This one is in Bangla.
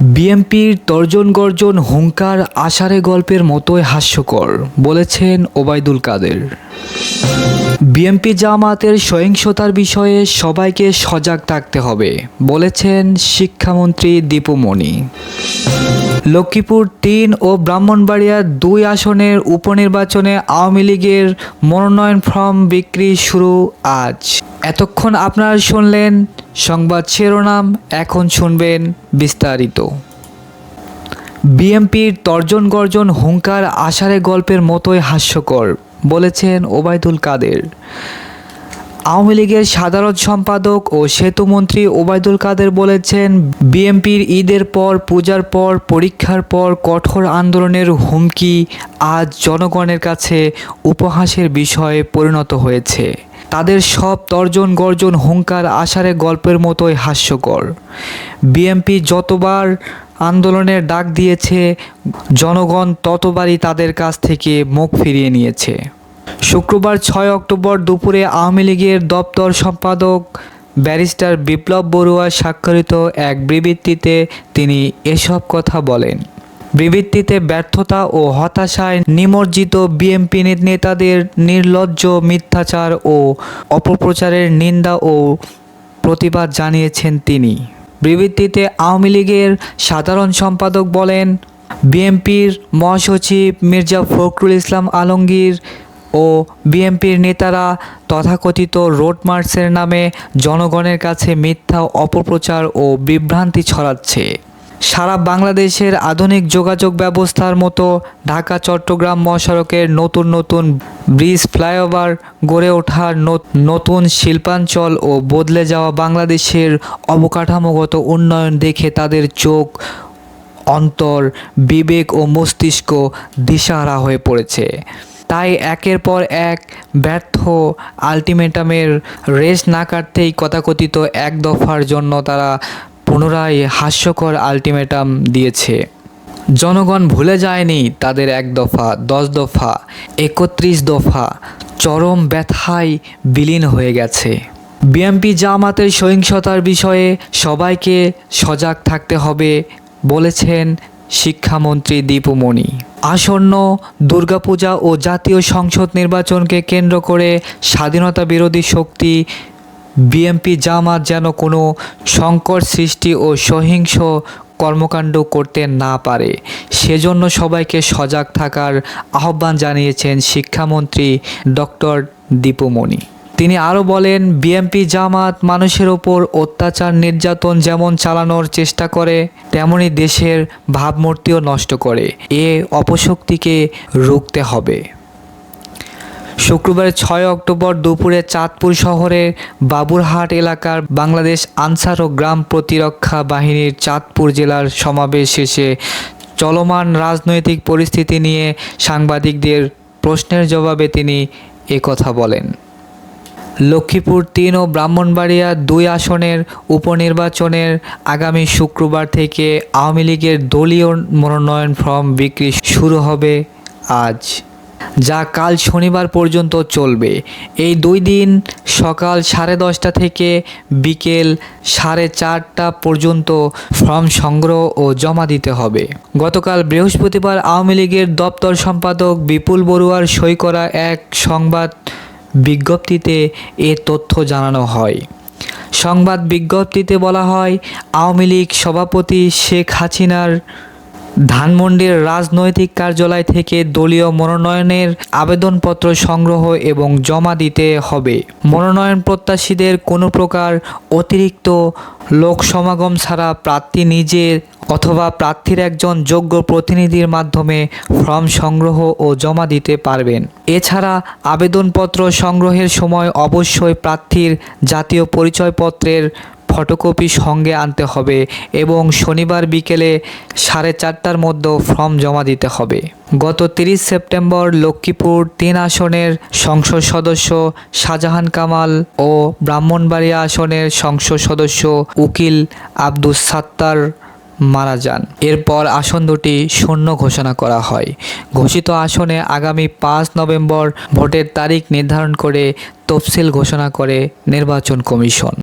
বিএনপির তর্জন গর্জন হুঙ্কার আষাঢ়ে গল্পের মতোই হাস্যকর, বলেছেন ওবায়দুল কাদের। বিএনপি জামাতের সহিংসতার বিষয়ে সবাইকে সজাগ থাকতে হবে, বলেছেন শিক্ষামন্ত্রী দীপুমণি লক্ষ্মীপুর তিন ও ব্রাহ্মণবাড়িয়া দুই আসনের উপনির্বাচনে আওয়ামী লীগের মনোনয়ন ফর্ম বিক্রি শুরু আজ। এতক্ষণ আপনারা শুনলেন সংবাদ শিরোনাম এখন শুনবেন বিস্তারিত। বিএমপির তর্জন গর্জন হুঙ্কার আষাঢ়ে গল্পের মতোই হাস্যকর, বলেছেন ওবায়দুল কাদের। আওয়ামী লীগের সাধারণ সম্পাদক ও সেতুমন্ত্রী ওবায়দুল কাদের বলেছেন, বিএনপির ঈদের পর, পূজার পর, পরীক্ষার পর কঠোর আন্দোলনের হুমকি আজ জনগণের কাছে উপহাসের বিষয়ে পরিণত হয়েছে। তাদের সব তর্জন গর্জন হুঙ্কার আষাঢ়ে গল্পের মতোই হাস্যকর। বিএনপি যতবার আন্দোলনের ডাক দিয়েছে, জনগণ ততবারই তাদের কাছ থেকে মুখ ফিরিয়ে নিয়েছে। শুক্রবার ছয় অক্টোবর দুপুরে আওয়ামী লীগের দপ্তর সম্পাদক ব্যারিস্টার বিপ্লব বড়ুয়া স্বাক্ষরিত এক বিবৃতিতে তিনি এসব কথা বলেন। বিবৃতিতে ব্যর্থতা ও হতাশায় নিমজ্জিত বিএনপি নেতাদের নির্লজ্জ মিথ্যাচার ও অপপ্রচারের নিন্দা ও প্রতিবাদ জানিয়েছেন তিনি। বিবৃতিতে আওয়ামী লীগের সাধারণ সম্পাদক বলেন, বিএনপির মহাসচিব মির্জা ফখরুল ইসলাম আলমগীর ও বিএনপির নেতারা তথাকথিত রোড মার্চের নামে জনগণের কাছে মিথ্যা, অপপ্রচার ও বিভ্রান্তি ছড়াচ্ছে। সারা বাংলাদেশের আধুনিক যোগাযোগ ব্যবস্থার মতো ঢাকা, চট্টগ্রাম মহাসড়কের নতুন নতুন ব্রিজ ফ্লাইওভার গড়ে ওঠার নতুন শিল্পাঞ্চল ও বদলে যাওয়া বাংলাদেশের অবকাঠামোগত উন্নয়ন দেখে তাদের চোখ, অন্তর, বিবেক ও মস্তিষ্ক দিশাহারা হয়ে পড়েছে। তাই একের পর এক ব্যর্থ আলটিমেটামের রেস না কাটতেই কথাকথিত এক দফার জন্য তারা পুনরায় হাস্যকর আলটিমেটাম দিয়েছে। জনগণ ভুলে যায়নি তাদের এক দফা, দশ দফা, একত্রিশ দফা চরম ব্যথায় বিলীন হয়ে গেছে। বিএমপি জামাতের সহিংসতার বিষয়ে সবাইকে সজাগ থাকতে হবে বলেছেন শিক্ষামন্ত্রী দীপুমণি আসন্ন দুর্গাপূজা ও জাতীয় সংসদ নির্বাচনকে কেন্দ্র করে স্বাধীনতা বিরোধী শক্তি বিএনপি জামাত যেন কোনো সংকট সৃষ্টি ও সহিংস কর্মকাণ্ড করতে না পারে। সেজন্য সবাইকে সজাগ থাকার আহ্বান জানিয়েছেন শিক্ষামন্ত্রী ডক্টর দীপুমণি। তিনি আরও বলেন বিএমপি জামাত মানুষের ওপর অত্যাচার, নির্যাতন যেমন চালানোর চেষ্টা করে, তেমনি দেশের ভাবমূর্তিও নষ্ট করে। এ অপশক্তিকে রুখতে হবে। শুক্রবার ছয় অক্টোবর দুপুরে চাঁদপুর শহরের বাবুরহাট এলাকার বাংলাদেশ আনসার ও গ্রাম প্রতিরক্ষা বাহিনীর চাঁদপুর জেলার সমাবেশ শেষে চলমান রাজনৈতিক পরিস্থিতি নিয়ে সাংবাদিকদের প্রশ্নের জবাবে তিনি একথা বলেন। লক্ষ্মীপুর তিন ও ব্রাহ্মণবাড়িয়া দুই আসনের উপনির্বাচনের আগামী শুক্রবার থেকে আওয়ামী লীগের দলীয় মনোনয়ন ফর্ম বিক্রি শুরু হবে আজ। যা কাল শনিবার পর্যন্ত চলবে। এই দুই দিন সকাল সাড়ে দশটা থেকে বিকেল সাড়ে চারটা পর্যন্ত ফর্ম সংগ্রহ ও জমা দিতে হবে। গতকাল বৃহস্পতিবার আওয়ামী লীগের দপ্তর সম্পাদক বিপুল বড়ুয়ার সই করা এক সংবাদ বিজ্ঞপ্তিতে এ তথ্য জানানো হয়। সংবাদ বিজ্ঞপ্তিতে বলা হয়, আওয়ামী লীগ সভাপতি শেখ হাসিনার ধানমন্ডির রাজনৈতিক কার্যালয় থেকে দলীয় মনোনয়নের আবেদনপত্র সংগ্রহ এবং জমা দিতে হবে। মনোনয়ন প্রত্যাশীদের কোনো প্রকার অতিরিক্ত লোক সমাগম ছাড়া প্রার্থী নিজে অথবা প্রার্থীর একজন যোগ্য প্রতিনিধির মাধ্যমে ফর্ম সংগ্রহ ও জমা দিতে পারবেন। এছাড়া আবেদনপত্র সংগ্রহের সময় অবশ্যই প্রার্থীর জাতীয় পরিচয়পত্রের ফটোকপি সঙ্গে আনতে হবে এবং শনিবার বিকেলে সাড়ে চারটার মধ্যে ফর্ম জমা দিতে হবে। গত তিরিশ সেপ্টেম্বর লক্ষ্মীপুর তিন আসনের সংসদ সদস্য শাহজাহান কামাল ও ব্রাহ্মণবাড়িয়া আসনের সংসদ সদস্য উকিল আব্দুস সাত্তার মারা যান। এরপর আসন দুটি শূন্য ঘোষণা করা হয়। ঘোষিত আসনে আগামী পাঁচ নভেম্বর ভোটের তারিখ নির্ধারণ করে তফসিল ঘোষণা করে নির্বাচন কমিশন।